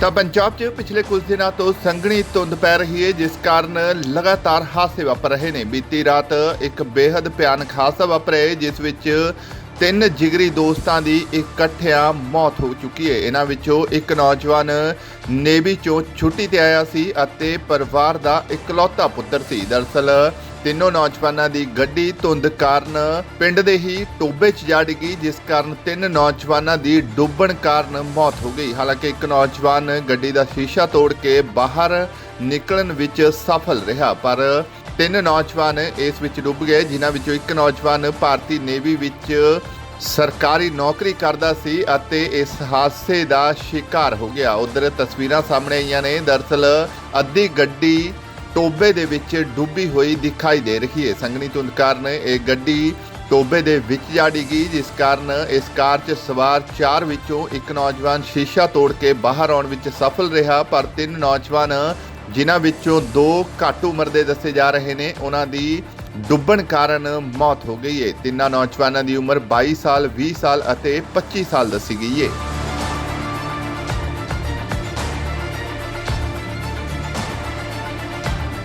ਤਾਂ ਪੰਜਾਬ 'ਚ ਪਿਛਲੇ ਕੁਝ ਦਿਨਾਂ ਤੋਂ ਸੰਘਣੀ ਧੁੰਦ ਪੈ ਰਹੀ ਹੈ, ਜਿਸ ਕਾਰਨ ਲਗਾਤਾਰ ਹਾਦਸੇ ਵਾਪਰ ਰਹੇ ਨੇ। ਬੀਤੀ ਰਾਤ ਇੱਕ ਬੇहद ਭਿਆਨਕ ਹਾਦਸਾ ਵਾਪਰਿਆ ਜਿਸ ਵਿੱਚ ਤਿੰਨ ਜਿਗਰੀ ਦੋਸਤਾਂ ਦੀ ਇਕੱਠਿਆਂ ਮੌਤ ਹੋ ਚੁੱਕੀ ਹੈ। ਇਹਨਾਂ ਵਿੱਚੋਂ ਇੱਕ ਨੌਜਵਾਨ ਨੇਵੀ 'ਚੋਂ ਛੁੱਟੀ ਤੇ ਆਇਆ ਸੀ ਅਤੇ ਪਰਿਵਾਰ ਦਾ ਇਕਲੌਤਾ ਪੁੱਤਰ ਸੀ। ਦਰਅਸਲ ਤਿੰਨੋਂ ਨੌਜਵਾਨਾਂ ਦੀ ਗੱਡੀ ਧੁੰਦ ਕਾਰਨ ਪਿੰਡ ਦੇ ਹੀ ਟੋਬੇ 'ਚ ਜਾ ਡਿੱਗੀ, ਜਿਸ ਕਾਰਨ ਤਿੰਨ ਨੌਜਵਾਨਾਂ ਦੀ ਡੁੱਬਣ ਕਾਰਨ ਮੌਤ ਹੋ ਗਈ। ਹਾਲਾਂਕਿ ਇੱਕ ਨੌਜਵਾਨ ਗੱਡੀ ਦਾ ਸ਼ੀਸ਼ਾ ਤੋੜ ਕੇ ਬਾਹਰ ਨਿਕਲਣ ਵਿੱਚ ਸਫਲ ਰਿਹਾ, ਪਰ ਤਿੰਨ ਨੌਜਵਾਨ ਇਸ ਵਿੱਚ ਡੁੱਬ ਗਏ, ਜਿਨ੍ਹਾਂ ਵਿੱਚੋਂ ਇੱਕ ਨੌਜਵਾਨ ਭਾਰਤੀ ਨੇਵੀ ਵਿੱਚ ਸਰਕਾਰੀ ਨੌਕਰੀ ਕਰਦਾ ਸੀ ਅਤੇ ਇਸ ਹਾਦਸੇ ਦਾ ਸ਼ਿਕਾਰ ਹੋ ਗਿਆ। ਉਧਰ ਤਸਵੀਰਾਂ ਸਾਹਮਣੇ ਆਈਆਂ ਨੇ। ਦਰਅਸਲ ਅੱਧੀ ਗੱਡੀ ਟੋਬੇ ਦੇ ਵਿੱਚ ਡੁੱਬੀ ਹੋਈ ਦਿਖਾਈ ਦੇ ਰਹੀ ਹੈ। ਸੰਗਣੀ ਧੁੰਦ ਕਾਰਨ ਇਹ ਗੱਡੀ ਟੋਬੇ ਦੇ ਵਿੱਚ ਜਾੜੀ ਗਈ ਜਿਸ ਕਾਰਨ ਇਸ ਕਾਰ 'ਚ ਸਵਾਰ ਚਾਰ ਵਿੱਚੋਂ ਇੱਕ ਨੌਜਵਾਨ ਸ਼ੀਸ਼ਾ ਤੋੜ ਕੇ ਬਾਹਰ ਆਉਣ ਵਿੱਚ ਸਫਲ ਰਿਹਾ। ਪਰ ਤਿੰਨ ਨੌਜਵਾਨ, ਜਿਨ੍ਹਾਂ ਵਿੱਚੋਂ ਦੋ ਘੱਟ ਉਮਰ ਦੇ ਦੱਸੇ ਜਾ ਰਹੇ ਨੇ, ਉਹਨਾਂ ਦੀ ਡੁੱਬਣ ਕਾਰਨ ਮੌਤ ਹੋ ਗਈ ਹੈ। ਤਿੰਨਾਂ ਨੌਜਵਾਨਾਂ ਦੀ ਉਮਰ 22 ਸਾਲ 20 ਸਾਲ ਅਤੇ 25 ਸਾਲ ਦੱਸੀ ਗਈ ਹੈ।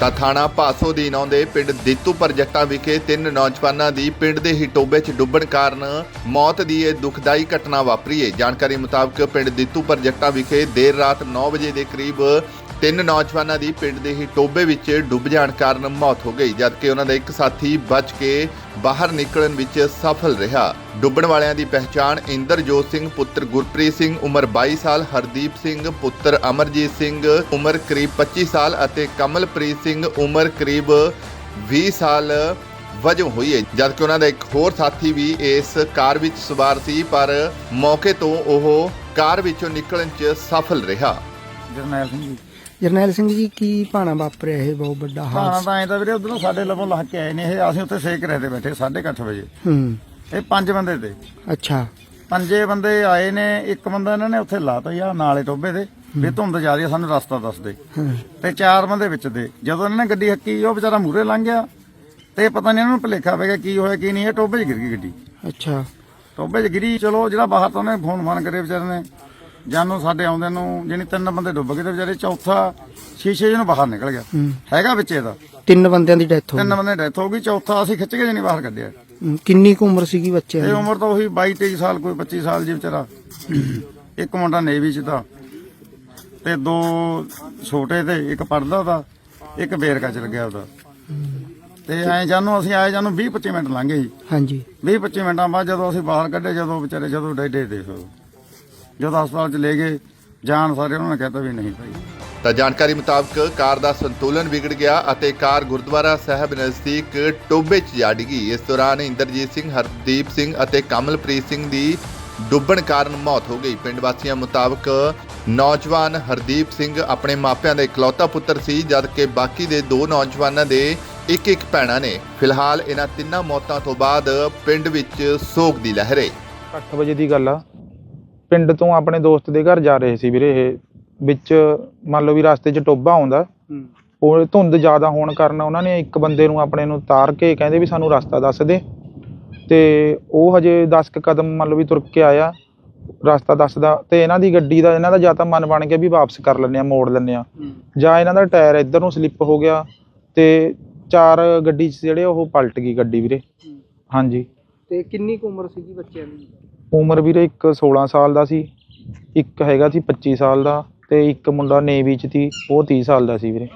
ਤਾਂ ਥਾਣਾ ਭਾਸੋ ਦੀ ਆਉਂਦੇ ਪਿੰਡ ਦਿੱਤੂਪੁਰ ਜੱਟਾਂ ਵਿਖੇ ਤਿੰਨ ਨੌਜਵਾਨਾਂ ਦੀ ਪਿੰਡ ਦੇ ਹੀ ਟੋਬੇ 'ਚ ਡੁੱਬਣ ਕਾਰਨ ਮੌਤ ਦੀ ਇਹ ਦੁਖਦਾਈ ਘਟਨਾ ਵਾਪਰੀ ਹੈ। ਜਾਣਕਾਰੀ ਮੁਤਾਬਕ ਪਿੰਡ ਦਿੱਤੂਪੁਰ ਜੱਟਾਂ ਵਿਖੇ ਦੇਰ ਰਾਤ 9 ਵਜੇ ਦੇ ਕਰੀਬ ਤਿੰਨ ਨੌਜਵਾਨਾਂ ਦੀ ਪਿੰਡ ਦੇ ਹੀ ਟੋਬੇ ਵਿੱਚ ਡੁੱਬ ਜਾਣ ਕਾਰਨ ਮੌਤ ਹੋ ਗਈ ਜਦਕਿ ਉਹਨਾਂ ਦਾ ਇੱਕ ਸਾਥੀ ਬਚ ਕੇ ਬਾਹਰ ਨਿਕਲਣ ਵਿੱਚ ਸਫਲ ਰਿਹਾ। ਡੁੱਬਣ ਵਾਲਿਆਂ ਦੀ ਪਹਿਚਾਣ ਇੰਦਰਜੋਤ ਸਿੰਘ, ਪੁੱਤਰ ਗੁਰਪ੍ਰੀਤ ਸਿੰਘ, ਉਮਰ 22 ਸਾਲ, ਹਰਦੀਪ ਸਿੰਘ, ਪੁੱਤਰ ਅਮਰਜੀਤ ਸਿੰਘ, ਉਮਰ ਕਰੀਬ 25 ਸਾਲ ਅਤੇ ਕਮਲਪ੍ਰੀਤ ਸਿੰਘ, ਉਮਰ ਕਰੀਬ 20 ਸਾਲ ਵਜੋਂ ਹੋਈ ਹੈ। ਜਦਕਿ ਉਹਨਾਂ ਦਾ ਇੱਕ ਹੋਰ ਸਾਥੀ ਵੀ ਇਸ ਕਾਰ ਵਿੱਚ ਸਵਾਰ ਸੀ, ਪਰ ਮੌਕੇ ਤੋਂ ਉਹ ਕਾਰ ਵਿੱਚੋਂ ਨਿਕਲਣ 'ਚ ਸਫਲ ਰਿਹਾ। ਜਰਨੈਲ ਸਿੰਘ ਜੀ ਜਰਨੈਲ ਸਿੰਘ ਜੀ ਕੀ ਭਾਣਾ ਵਾਪਰਿਆ ਇਹ ਬਹੁਤ ਵੱਡਾ ਹਾਂ ਹਾਦਸਾ? ਤਾਂ ਐਂ ਤਾਂ ਵੀਰੇ ਉਧਰੋਂ ਸਾਡੇ ਲੱਭੋਂ ਲੱਗ ਕੇ ਆਏ ਨੇ ਇਹ। ਅਸੀਂ ਉੱਥੇ ਸੇਕ ਰਹੇ ਤੇ ਬੈਠੇ 8:30 ਵਜੇ। ਹੂੰ। ਇਹ ਪੰਜ ਬੰਦੇ ਤੇ। ਅੱਛਾ। ਪੰਜੇ ਬੰਦੇ ਆਏ ਨੇ ਇੱਕ ਬੰਦਾ ਇਹਨਾਂ ਨੇ ਉੱਥੇ ਲਾਤਾ ਯਾ ਨਾਲੇ ਟੋਬੇ ਤੇ। ਵੀ ਧੁੰਦ ਜਾ ਰਹੀ ਆ ਸਾਨੂੰ ਰਸਤਾ ਦੱਸ ਦੇ। ਹਾਂ। ਤੇ ਚਾਰ ਬੰਦੇ ਵਿੱਚ ਦੇ। ਜਦੋਂ ਇਹਨਾਂ ਨੇ ਗੱਡੀ ਹੱਕੀ ਉਹ ਵਿਚਾਰਾ ਮੂਰੇ ਲੰਘ ਗਿਆ। ਤੇ ਪਤਾ ਨਹੀਂ ਇਹਨਾਂ ਨੂੰ ਭੁਲੇਖਾ ਪੈ ਗਿਆ ਕੀ ਹੋਇਆ ਕੀ ਨਹੀਂ। ਇਹ ਟੋਬੇ 'ਚ ਗਿਰ ਗਈ ਗੱਡੀ। ਅੱਛਾ। ਟੋਬੇ 'ਚ ਗਿਰੀ ਚਲੋ ਜਿਹੜਾ ਬਾਹਰ ਤੋਂ ਉਹਨੇ ਫੋਨ ਫਾਨ ਕਰੇ ਵਿਚਾਰੇ ਨੇ। ਜਾਨੂੰ ਸਾਡੇ ਆਉਂਦੇ ਨੂੰ ਜਿਹਨੇ ਤਿੰਨ ਬੰਦੇ ਡੁੱਬ ਗਏ ਤੇ ਵਿਚਾਰੇ ਚੌਥਾ ਸ਼ੀਸ਼ੇ ਜਿਹਨੂੰ ਬਾਹਰ ਨਿਕਲ ਗਿਆ। ਹੈਗਾ ਵਿੱਚ ਇਹਦਾ। ਤਿੰਨ ਬੰਦਿਆਂ ਦੀ ਡੈਥ ਹੋ ਤਿੰਨ ਬੰਦੇ ਡੈਥ ਹੋ ਗਈ ਚੌਥਾ ਅਸੀਂ ਖਿੱਚ ਕੇ ਨਹੀਂ ਬਾਹਰ ਕੱਢਿਆ। ਕਿੰਨੀ ਕੁ ਉਮਰ ਸੀਗੀ ਬੱਚਿਆਂ ਇਹ ਦੀ? ਉਮਰ ਤਾਂ ਉਹੀ 22 23 ਸਾਲ ਕੋਈ 25 ਸਾਲ ਜੀ ਵਿਚਾਰਾ। ਇੱਕ ਮੁੰਡਾ ਨੇਵੀ ਚ ਤਾਂ। ਤੇ ਦੋ ਛੋਟੇ ਤੇ ਇੱਕ ਪੜਦਾ ਉਹਦਾ ਇੱਕ ਬੇਰਕਾ ਚ ਲੱਗਿਆ ਉਹਦਾ। ਤੇ ਐਂ ਜਾਨੂੰ ਅਸੀਂ ਆਏ ਜਾਨੂੰ 20 25 ਮਿੰਟ ਲੰਘੇ ਜੀ ਹਾਂਜੀ। 20 25 ਮਿੰਟਾਂ ਬਾਅਦ ਜਦੋਂ ਅਸੀਂ ਬਾਹਰ ਕੱਢੇ ਜਦੋਂ ਵਿਚਾਰੇ ਜਦੋਂ ਡੇਡੇ ਦੇਖੋ ਜਦੋਂ ਹਸਪਤਾਲ ਚ ਲੈ ਗਏ ਜਾਨ ਸਾਰੇ ਉਹਨਾਂ ਨੇ ਕਹਿਤਾ ਵੀ ਨਹੀਂ ਭਾਈ। ਤਾਂ ਜਾਣਕਾਰੀ ਮੁਤਾਬਕ ਕਾਰ ਦਾ ਸੰਤੁਲਨ ਵਿਗੜ ਗਿਆ ਅਤੇ ਕਾਰ ਗੁਰਦੁਆਰਾ ਸਾਹਿਬ ਨਜ਼ਦੀਕ ਟੋਬੇ 'ਚ ਜਾ ਡਿੱਗੀ। ਇਸ ਦੌਰਾਨ ਇੰਦਰਜੀਤ ਸਿੰਘ ਹਰਦੀਪ ਸਿੰਘ ਅਤੇ ਕਮਲਪ੍ਰੀਤ ਸਿੰਘ ਦੀ ਡੁੱਬਣ ਕਾਰਨ ਮੌਤ ਹੋ ਗਈ। ਪਿੰਡ ਵਾਸੀਆਂ ਮੁਤਾਬਕ ਨੌਜਵਾਨ ਹਰਦੀਪ ਸਿੰਘ ਆਪਣੇ ਮਾਪਿਆਂ ਦਾ ਇਕਲੌਤਾ ਪੁੱਤਰ ਸੀ ਜਦਕਿ ਬਾਕੀ ਦੇ ਦੋ ਨੌਜਵਾਨਾਂ ਦੇ ਇੱਕ ਇੱਕ ਭੈਣਾਂ ਨੇ। ਫਿਲਹਾਲ ਇਹਨਾਂ ਤਿੰਨਾਂ ਮੌਤਾਂ ਤੋਂ ਬਾਅਦ ਪਿੰਡ ਵਿੱਚ ਸੋਗ ਦੀ ਲਹਿਰ ਹੈ 8 ਵਜੇ ਦੀ ਗੱਲ ਆ। ਪਿੰਡ ਤੋਂ ਆਪਣੇ ਦੋਸਤ ਦੇ ਘਰ ਜਾ ਰਹੇ ਸੀ ਵੀਰੇ ਇਹ। ਵਿੱਚ ਮੰਨ ਲਓ ਵੀ ਰਸਤੇ 'ਚ ਟੋਬਾ ਆਉਂਦਾ। ਉਹ ਧੁੰਦ ਜ਼ਿਆਦਾ ਹੋਣ ਕਾਰਨ ਉਹਨਾਂ ਨੇ ਇੱਕ ਬੰਦੇ ਨੂੰ ਆਪਣੇ ਨੂੰ ਤਾਰ ਕੇ ਕਹਿੰਦੇ ਵੀ ਸਾਨੂੰ ਰਸਤਾ ਦੱਸ ਦੇ। ਤੇ ਉਹ ਹਜੇ 10 ਕੁ ਕਦਮ ਮੰਨ ਲਓ ਵੀ ਤੁਰ ਕੇ ਆਇਆ। ਰਸਤਾ ਦੱਸਦਾ ਤੇ ਇਹਨਾਂ ਦੀ ਗੱਡੀ ਦਾ ਇਹਨਾਂ ਦਾ ਜਾਂ ਤਾਂ ਮਨ ਬਣ ਗਿਆ ਵੀ ਵਾਪਸ ਕਰ ਲੈਂਦੇ ਆ ਮੋੜ ਲੈਂਦੇ ਆ ਜਾਂ ਇਹਨਾਂ ਦਾ ਟਾਇਰ ਇੱਧਰ ਨੂੰ ਸਲਿੱਪ ਹੋ ਗਿਆ ਤੇ ਚਾਰ ਗੱਡੀ 'ਚ ਜਿਹੜੇ ਉਹ ਪਲਟ ਗਈ ਗੱਡੀ ਵੀਰੇ। ਹਾਂਜੀ। ਤੇ ਕਿੰਨੀ ਕੁ ਉਮਰ ਸੀਗੀ ਬੱਚਿਆਂ ਦੀ? ਉਮਰ ਵੀਰੇ ਇੱਕ 16 ਸਾਲ ਦਾ ਸੀ ਇੱਕ ਹੈਗਾ ਸੀ 25 ਸਾਲ ਦਾ ਤੇ ਇੱਕ ਮੁੰਡਾ ਨੇਵੀ ਚ ਸੀ ਉਹ 30 ਸਾਲ ਦਾ ਸੀ ਵੀਰੇ।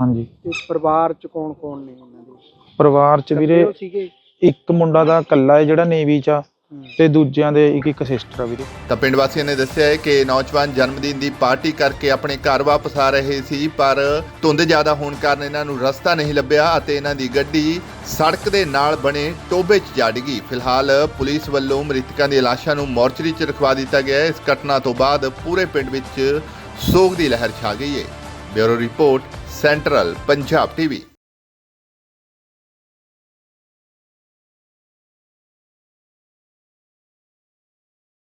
ਹਾਂਜੀ। ਤੇ ਪਰਿਵਾਰ ਚ ਕੌਣ ਕੌਣ ਨੇ ਉਹਨਾਂ ਦੇ? ਪਰਿਵਾਰ ਚ ਵੀਰੇ ਸੀਗੇ? ਇੱਕ ਮੁੰਡਾ ਦਾ ਇਕੱਲਾ ਹੈ ਜਿਹੜਾ ਨੇਵੀ ਚ ਆ। ਤੇ ਦੂਜਿਆਂ ਦੇ ਇੱਕ ਇੱਕ ਸਿਸਟਰ ਆ ਵੀਰੇ। ਤਾਂ ਪਿੰਡ ਵਾਸੀਆਂ ਨੇ ਦੱਸਿਆ ਹੈ ਕਿ ਨੌਜਵਾਨ ਜਨਮਦਿਨ ਦੀ ਪਾਰਟੀ ਕਰਕੇ ਆਪਣੇ ਘਰ ਵਾਪਸ ਆ ਰਹੇ ਸੀ, ਪਰ ਧੁੰਦ ਜ਼ਿਆਦਾ ਹੋਣ ਕਾਰਨ ਇਹਨਾਂ ਨੂੰ ਰਸਤਾ ਨਹੀਂ ਲੱਭਿਆ ਅਤੇ ਇਹਨਾਂ ਦੀ ਗੱਡੀ ਸੜਕ ਦੇ ਨਾਲ ਬਣੇ ਟੋਬੇ 'ਚ ਜਾ ਡਿੱਗੀ। ਫਿਲਹਾਲ ਪੁਲਿਸ ਵੱਲੋਂ ਮ੍ਰਿਤਕਾਂ ਦੀਆਂ ਲਾਸ਼ਾਂ ਨੂੰ ਮੋਰਚਰੀ 'ਚ ਰਖਵਾ ਦਿੱਤਾ ਗਿਆ ਹੈ। ਇਸ ਘਟਨਾ ਤੋਂ ਬਾਅਦ ਪੂਰੇ ਪਿੰਡ ਵਿੱਚ ਸੋਗ ਦੀ ਲਹਿਰ ਛਾ ਗਈ ਹੈ। Bureau report, central Punjab TV.